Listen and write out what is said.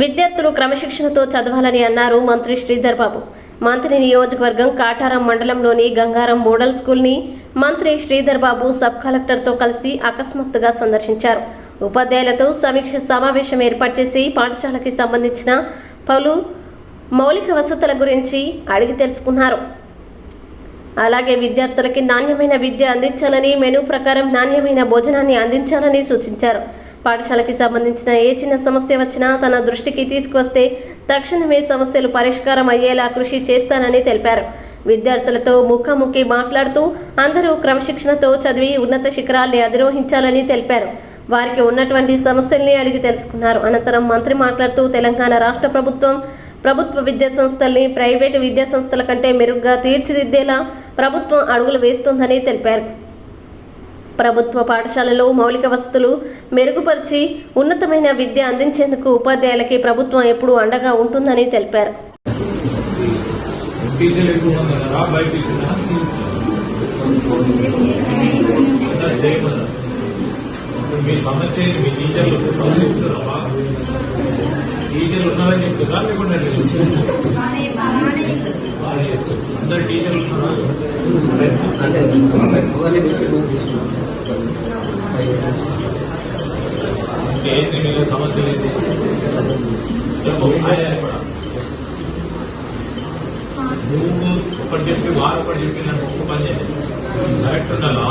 విద్యార్థులు క్రమశిక్షణతో చదవాలని అన్నారు మంత్రి శ్రీధర్ బాబు. మంత్రి నియోజకవర్గం కాటారం మండలంలోని గంగారం మోడల్ స్కూల్ని మంత్రి శ్రీధర్ బాబు సబ్ కలెక్టర్తో కలిసి అకస్మాత్తుగా సందర్శించారు. ఉపాధ్యాయులతో సమీక్ష సమావేశం ఏర్పాటు చేసి పాఠశాలకి సంబంధించిన పలు మౌలిక వసతుల గురించి అడిగి తెలుసుకున్నారు. అలాగే విద్యార్థులకి నాణ్యమైన విద్య అందించాలని మెనూ ప్రకారం నాణ్యమైన భోజనాన్ని అందించాలని సూచించారు. పాఠశాలకి సంబంధించిన ఏ చిన్న సమస్య వచ్చినా తన దృష్టికి తీసుకువస్తే తక్షణమే సమస్యలు పరిష్కారం అయ్యేలా కృషి చేస్తానని తెలిపారు. విద్యార్థులతో ముఖాముఖి మాట్లాడుతూ అందరూ క్రమశిక్షణతో చదివి ఉన్నత శిఖరాల్ని అధిరోహించాలని తెలిపారు. వారికి ఉన్నటువంటి సమస్యల్ని అడిగి తెలుసుకున్నారు. అనంతరం మంత్రి మాట్లాడుతూ తెలంగాణ రాష్ట్ర ప్రభుత్వం ప్రభుత్వ విద్యా సంస్థల్ని ప్రైవేటు విద్యా సంస్థల కంటే మెరుగ్గా తీర్చిదిద్దేలా ప్రభుత్వం అడుగులు వేస్తోందని తెలిపారు. ప్రభుత్వ పాఠశాలలో మౌలిక వసతులు మెరుగుపరిచి ఉన్నతమైన విద్య అందించేందుకు ఉపాధ్యాయులకి ప్రభుత్వం ఎప్పుడూ అండగా ఉంటుందని తెలిపారు. టీచర్లు ఎక్కువ ఉన్నారా బయట సమస్య ఏంటి? మీ టీచర్లు చెప్తున్నారా టీచర్లు ఉన్నారని చెప్తున్నా లేకుండా అందరు టీచర్లు ఉన్నారా అంటే అవన్నీ తీసి రూమ్ తీసుకున్నాం ఏంటి మీరు సమస్యలు ఏంటి చెప్పు ఆయన కూడా. నువ్వు ఒకటి చెప్పి వారు ఒకటి చెప్పి నన్ను ఒక్క పని చేయాలి కరెక్ట్ ఉండాలా